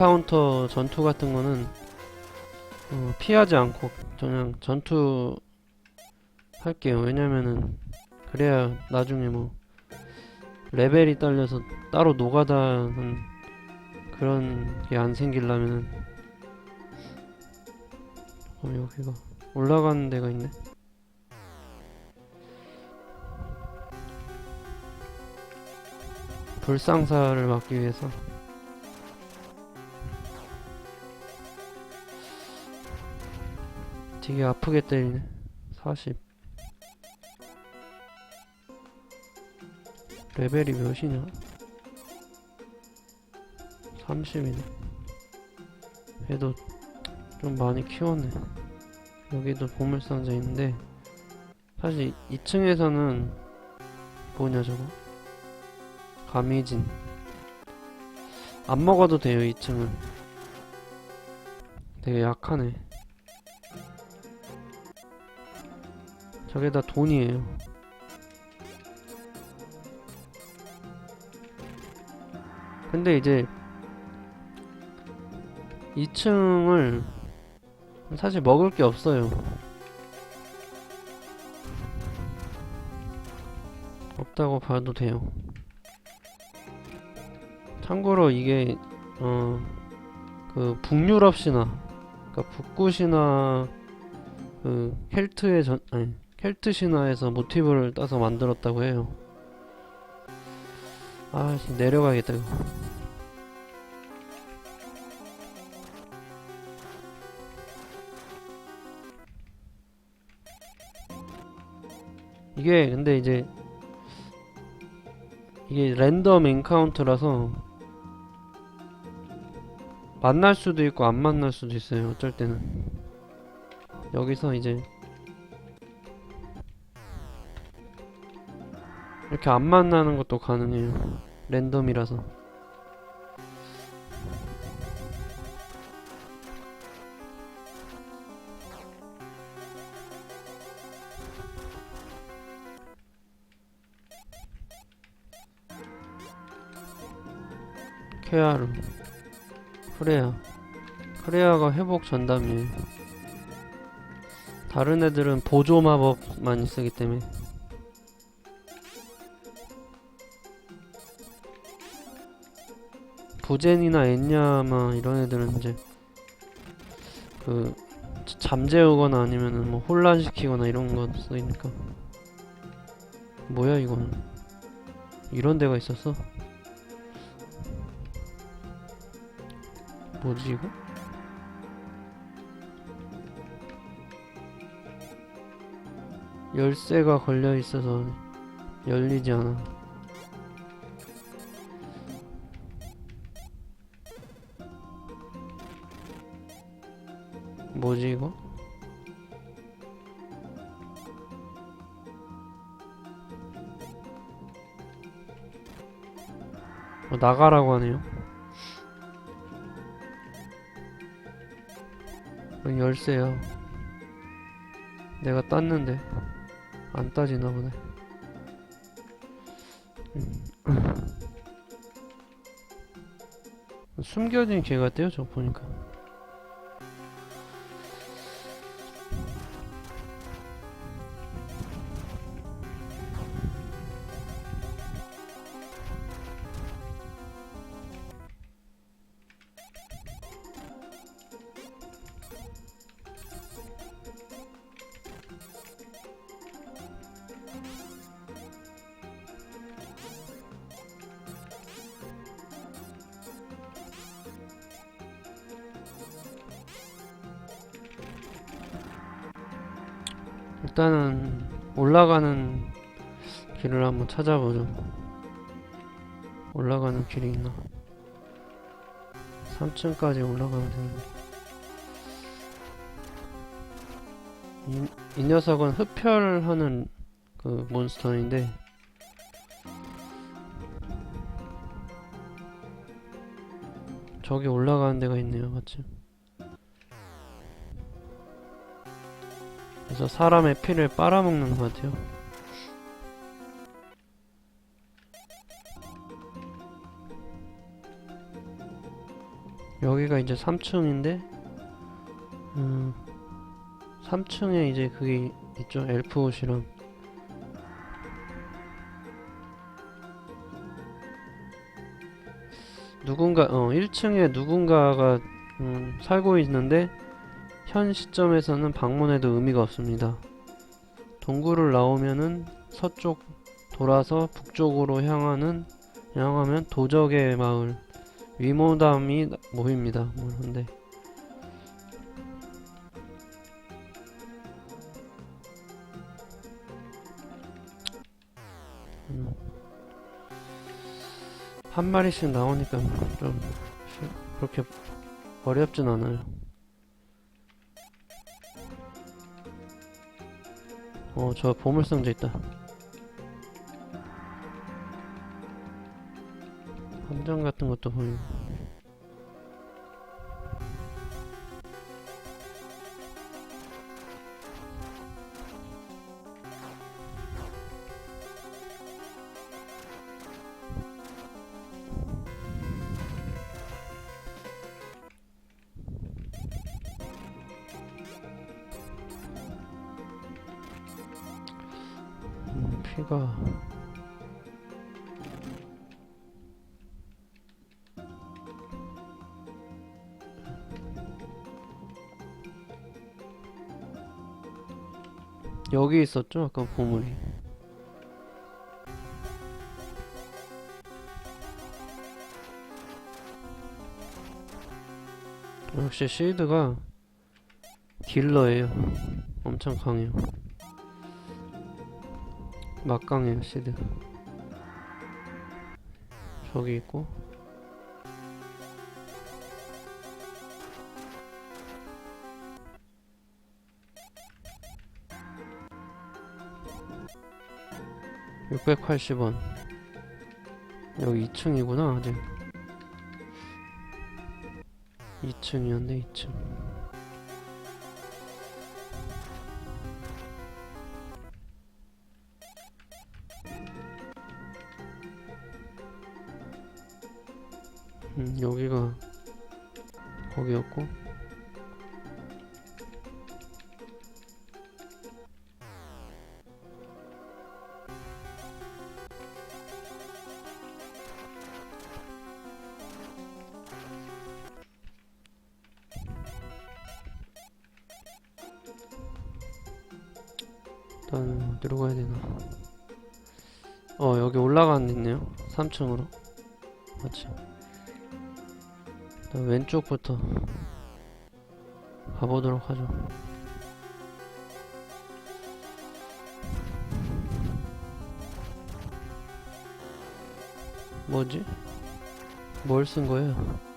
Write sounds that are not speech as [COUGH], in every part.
카운터 전투 같은 거는 어, 피하지 않고 그냥 전투 할게요. 왜냐면은 그래야 나중에 뭐 레벨이 딸려서 따로 노가다는 그런 게 안 생기려면은 어, 여기가 올라가는 데가 있네. 불상사를 막기 위해서 되게 아프게 때리네 40 레벨이 몇이냐? 30이네. 그래도 좀 많이 키웠네. 여기도 보물상자 있는데 사실 2층에서는 뭐냐 저거? 가미진. 안 먹어도 돼요 2층은. 되게 약하네 저게 다 돈이에요. 근데 이제 2층을 사실 먹을 게 없어요. 없다고 봐도 돼요. 참고로 이게 어 그 북유럽 신화 그러니까 북구 신화 그 켈트의 전 아니 켈트 신화에서 모티브를 따서 만들었다고 해요. 아, 씨, 내려가겠다 이거. 이게 근데 이제 이게 랜덤 엔카운트라서 만날 수도 있고 안 만날 수도 있어요. 어쩔 때는 여기서 이제 이렇게 안 만나는 것도 가능해요. 랜덤이라서. 케아루 프레아 프레아가 회복 전담이에요 다른 애들은 보조 마법만 쓰기 때문에 부젠이나 엔야마 이런 애들은 이제 그 잠재우거나 아니면은 뭐 혼란시키거나 이런 거 쓰니까 뭐야 이거는 이런 데가 있었어? 뭐지 이거? 열쇠가 걸려 있어서 열리지 않아. 뭐지 이거? 어, 나가라고 하네요. 이건 열쇠야. 내가 땄는데 안 따지나 보네. 음. [CLEARS THROAT] 숨겨진 개 같대요, 저 보니까. 찾아보죠. 올라가는 길이 있나? 3층까지 올라가면 되는데. 이, 이 녀석은 흡혈하는 그 몬스터인데 저기 올라가는 데가 있네요, 마침. 그래서 사람의 피를 빨아먹는 것 같아요. 여기가 이제 3층인데 음 3층에 이제 그게 있죠. 엘프 옷이랑 누군가 어 1층에 누군가가 음, 살고 있는데 현 시점에서는 방문해도 의미가 없습니다. 동굴을 나오면은 서쪽 돌아서 북쪽으로 향하는 향하면 도적의 마을 위모담이 나- 모입니다. 뭐런데 음. 한 마리씩 나오니까 좀 쉬- 그렇게 어렵진 않아요. 어, 저 보물상자 있다. 함정 같은 것도 보이고. 여기 있었죠? 아까 보물이. 역시 실드가 딜러예요. 엄청 강해요. 막강해요 시드. 저기 있고 (680원) 여기 2층이구나 아직. 2층이었네 2층. 음, 여기가 거기였고 3층으로 맞지 일단 왼쪽부터 가보도록 하죠. 뭐지? 뭘 쓴 거예요?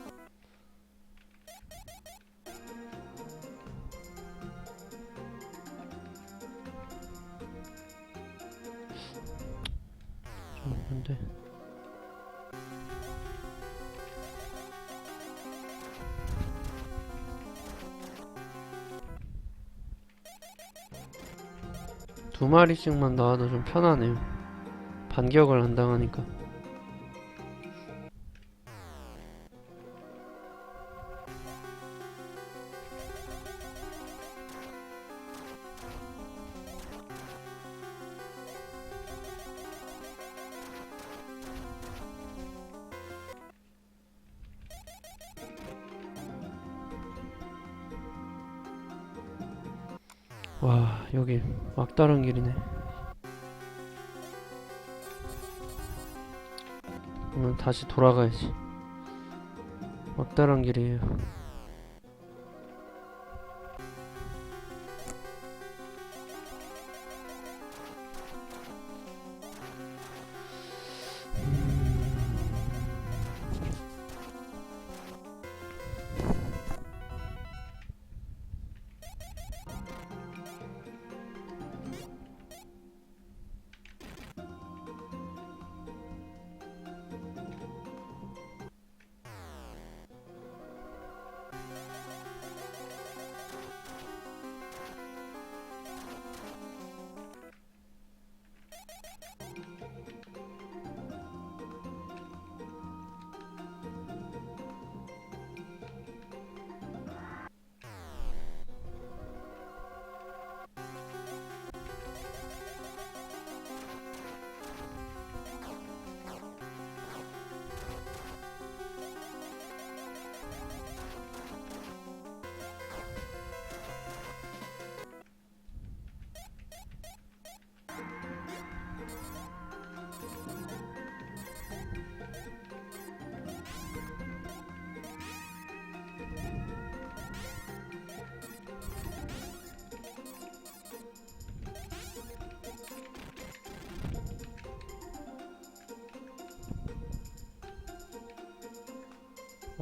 두 마리씩만 나와도 좀 편하네요. 반격을 안 당하니까. 막다른 길이네. 오늘 다시 돌아가야지. 막다른 길이에요.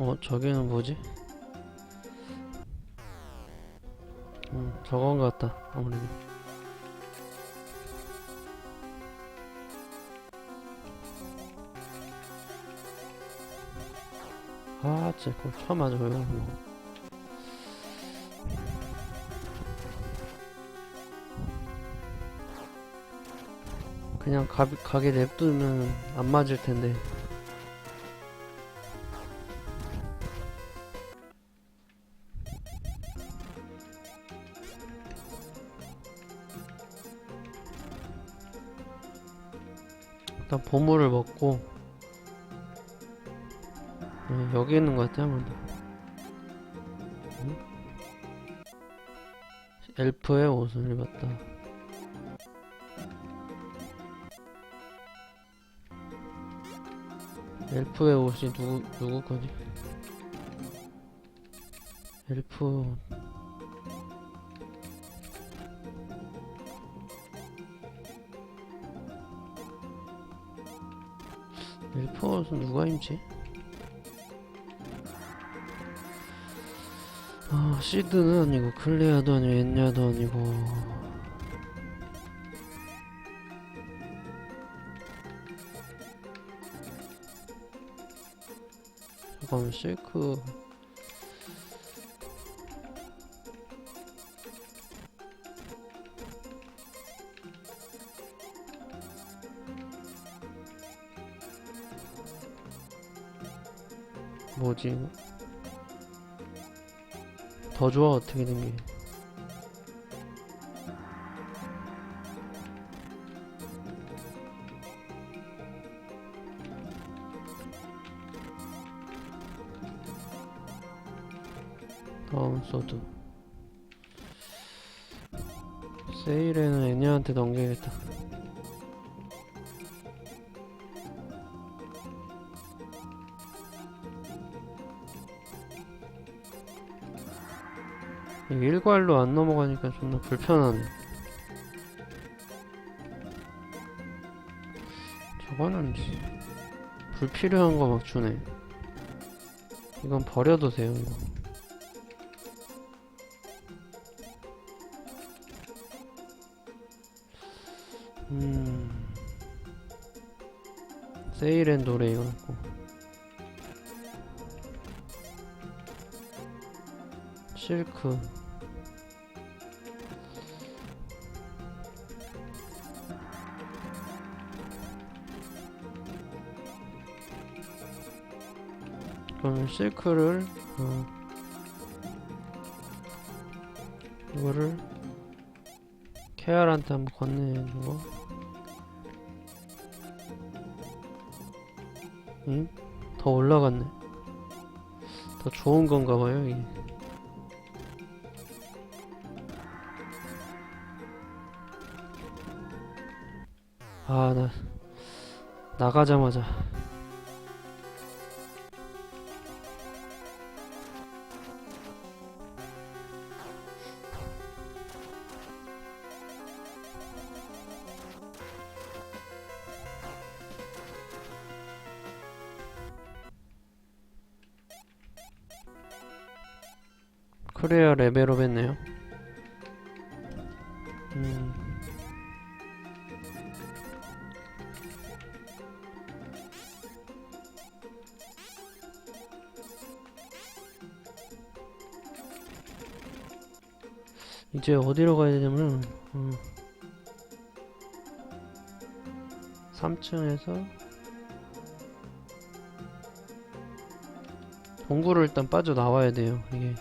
어, 저기는 뭐지? 음, 저건 것 같다. 아무래도. 아, 진짜 그거 처음 맞아요. 뭐. 그냥 가, 가게 냅두면 안 맞을 텐데. 일단 보물을 먹고 네, 여기 있는 것 같아 아무래도 응? 엘프의 옷을 입었다 엘프의 옷이 누구 누구 거지? 엘프 옷은 누가 입지? 아 시드는 아니고 클레아도 아니고 엔야도 아니고 잠깐만 실크 이거? 더 좋아 어떻게 된 게? 다음 소드 세일에는 애니한테 넘겨야겠다 일괄로 안 넘어가니까 존나 불편하네. 저거는 불필요한 거 막 주네. 이건 버려도 돼요 이거. 음. 세일앤 노래 이거 있고. 실크 그러면 실크를 어, 이거를 케알한테 한번 건네주고 응? 더 올라갔네. 더 좋은 건가 봐요 이게. 아나 나가자마자 그래야 레벨업 했네요. 음. 이제 어디로 가야 되냐면, 음. 3층에서 동굴을 일단 빠져나와야 돼요. 이게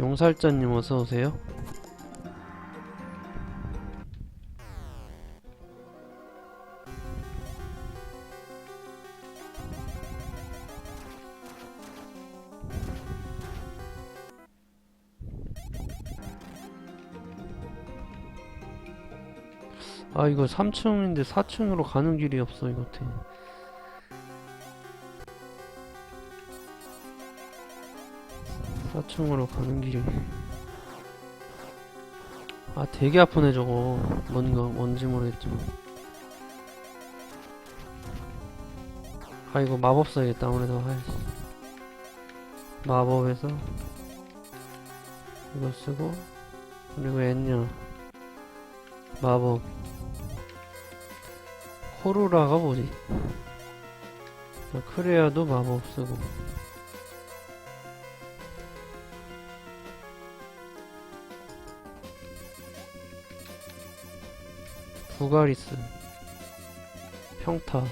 용살자님 어서 오세요. 아 이거 3층인데 4층으로 가는 길이 없어 이거 어떻게 4층으로 가는 길이. 아 되게 아프네 저거. 뭔가 뭔지 모르겠지만. 아 이거 마법 써야겠다. 아무래도 아이씨 마법에서 이거 쓰고 그리고 엔냐 마법. 코루라가 뭐지? 자, 크레아도 마법 쓰고 부가리스 평타.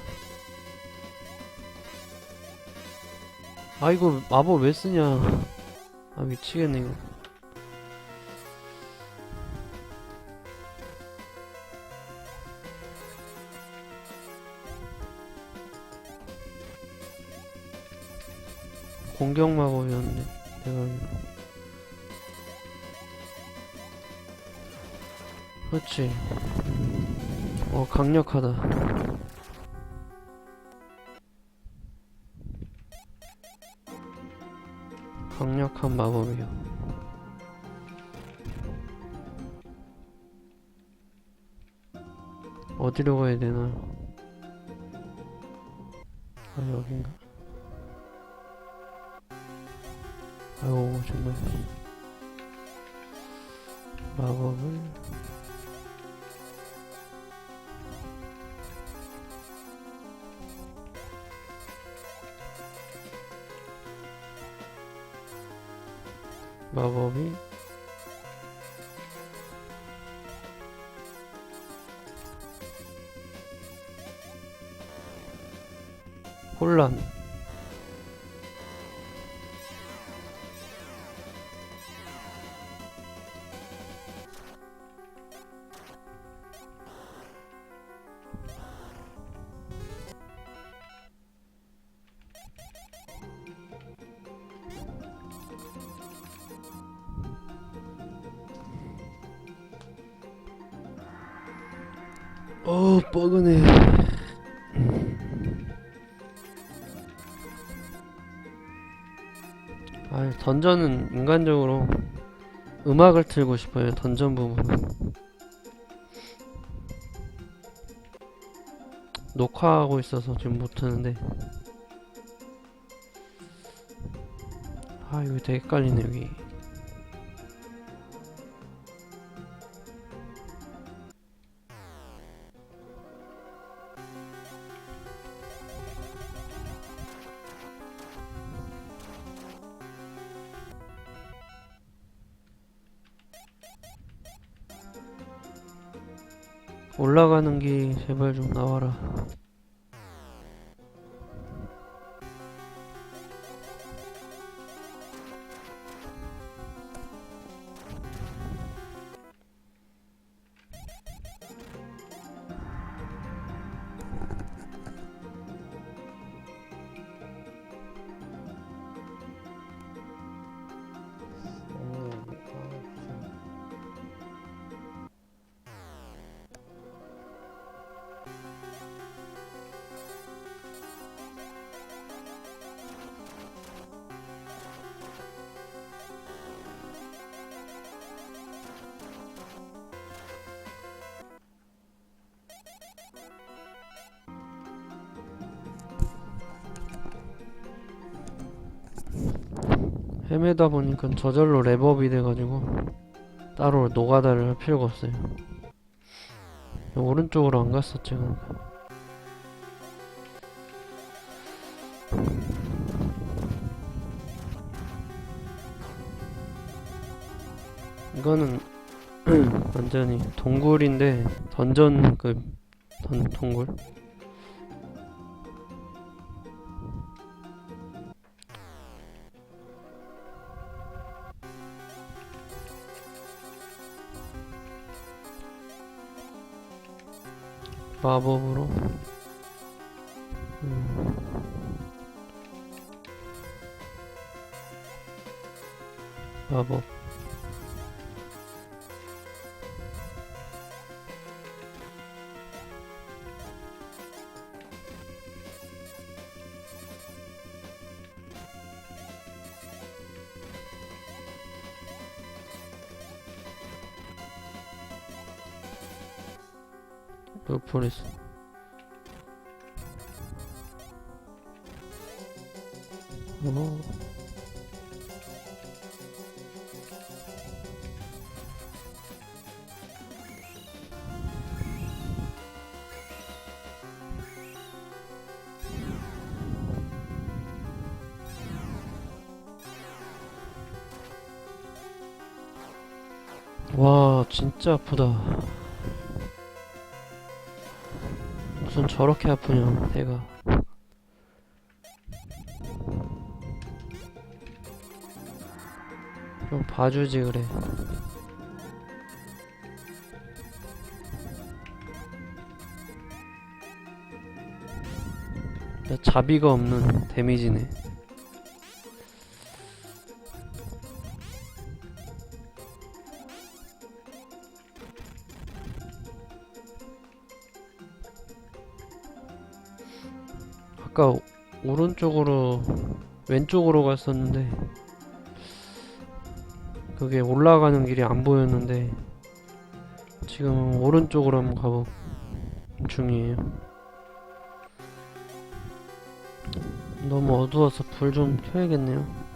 아 이거 마법 왜 쓰냐? 아 미치겠네 이거. 공격 마법이었는데 내가 알기로 그렇지 어 강력하다. 강력한 마법이요. 어디로 가야 되나? 아 여긴가? 아유 정말. 마법을 마법이 혼란 어 뻐근해. 아 던전은 인간적으로 음악을 틀고 싶어요 던전 부분은. 녹화하고 있어서 지금 못하는데. 아 이거 되게 헷갈리네 여기 제발 좀 나와라. 헤매다 보니까 저절로 랩업이 돼가지고 따로 노가다를 할 필요가 없어요. 오른쪽으로 안 갔었지 그러니까. 이거는 [CLEARS THROAT] 완전히 동굴인데 던전급 던 동굴. 마법으로 음. 마법 뻔했어 어 와, 진짜 아프다. 저렇게 아프냐 내가. 좀 봐주지 그래. 나 자비가 없는 데미지네 아까 오- 오른쪽으로 왼쪽으로 갔었는데 그게 올라가는 길이 안 보였는데 지금 오른쪽으로 한번 가보 중이에요. 너무 어두워서 불 좀 켜야겠네요.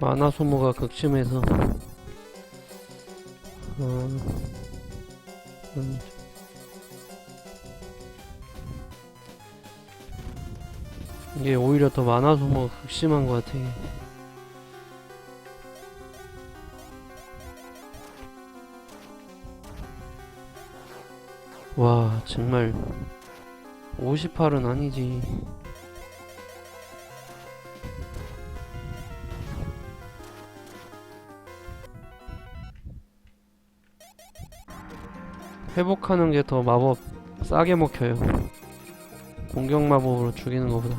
만화 소모가 극심해서 어, 음. 이게 오히려 더 만화 소모가 극심한 것 같아. 와 정말 58은 아니지. 회복하는 게 더 마법 싸게 먹혀요. 공격 마법으로 죽이는 것보다.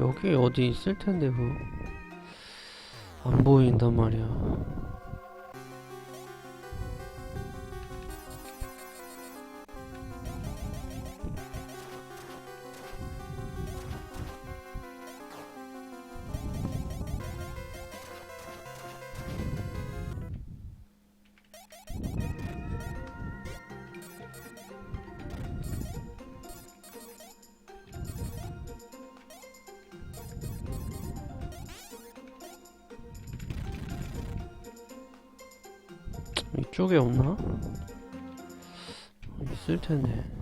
여기 어디 있을 텐데 그거 안 보인단 말이야. 이쪽에 없나? 있을 텐데.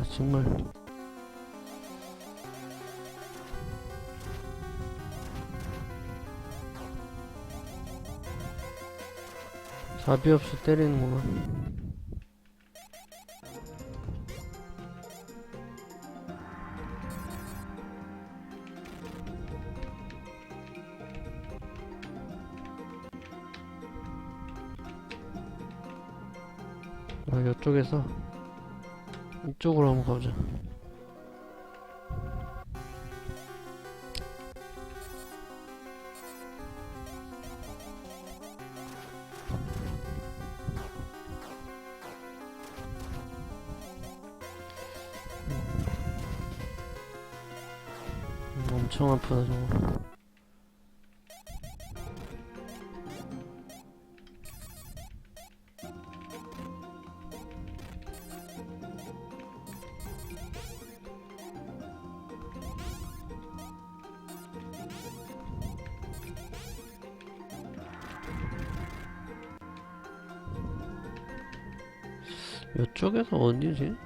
와 정말. 자비 없이 때리는구만 아 이쪽에서 이쪽으로 한번 가보자. 음, 엄청 아프다 저거. 어디지?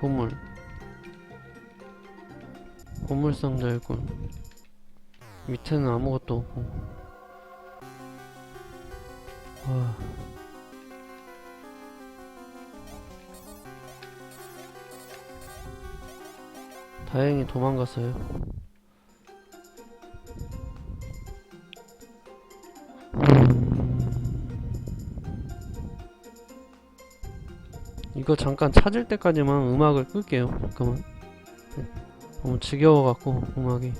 보물. 보물 상자일걸 밑에는 아무것도 없고. 와. 다행히 도망갔어요 이거 잠깐 찾을 때까지만 음악을 끌게요. 잠깐만. 네. 너무 지겨워갖고 음악이.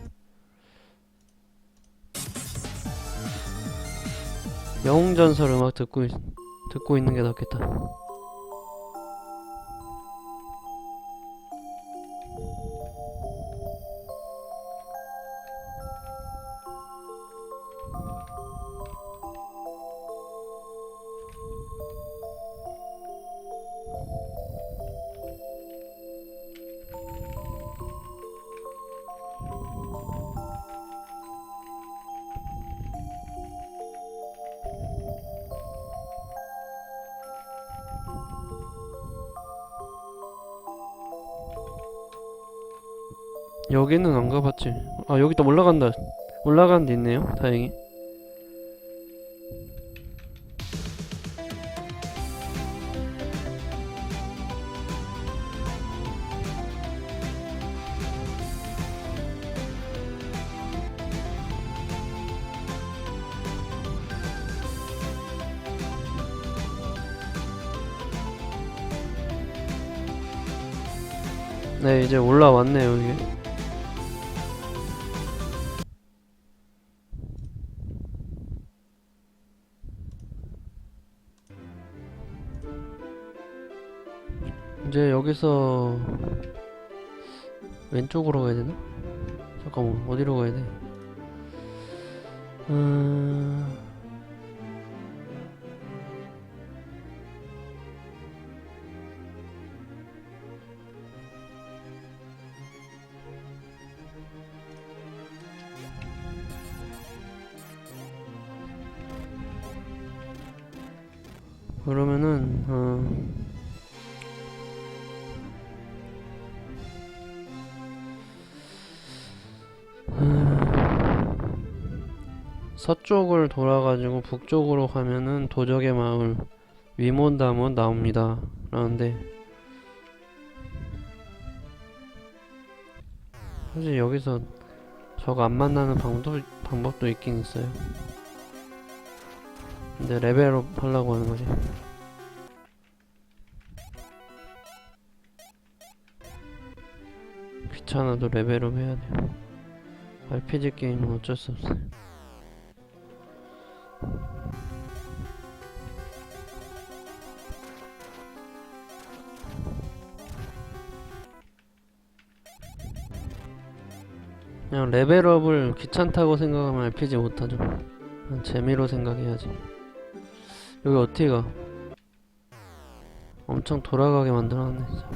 영웅전설 음악 듣고 있, 듣고 있는 게 낫겠다. 여기는 안 가봤지. 아 여기 또 올라간다. 올라가는 데 있네요. 다행히. 네 이제 올라왔네요 이게. 이제 여기서 왼쪽으로 가야 되나? 잠깐만 어디로 가야 돼? 음... 그러면은 어... 서쪽을 돌아가지고 북쪽으로 가면은 도적의 마을 위몬다몬 나옵니다. 라는데 사실 여기서 저거 안 만나는 방법도, 방법도 있긴 있어요. 근데 레벨업 하려고 하는 거지. 귀찮아도 레벨업 해야 돼요. RPG 게임은 어쩔 수 없어요. 그냥 레벨업을 귀찮다고 생각하면 RPG 못하죠. 재미로 생각해야지. 여기 어떻게 가? 엄청 돌아가게 만들어놨네, 진짜.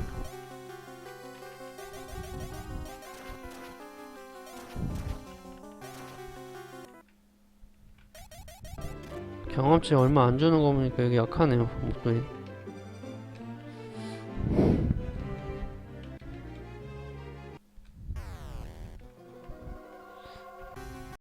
경험치 얼마 안 주는 거 보니까 여기 약하네요, 목도리.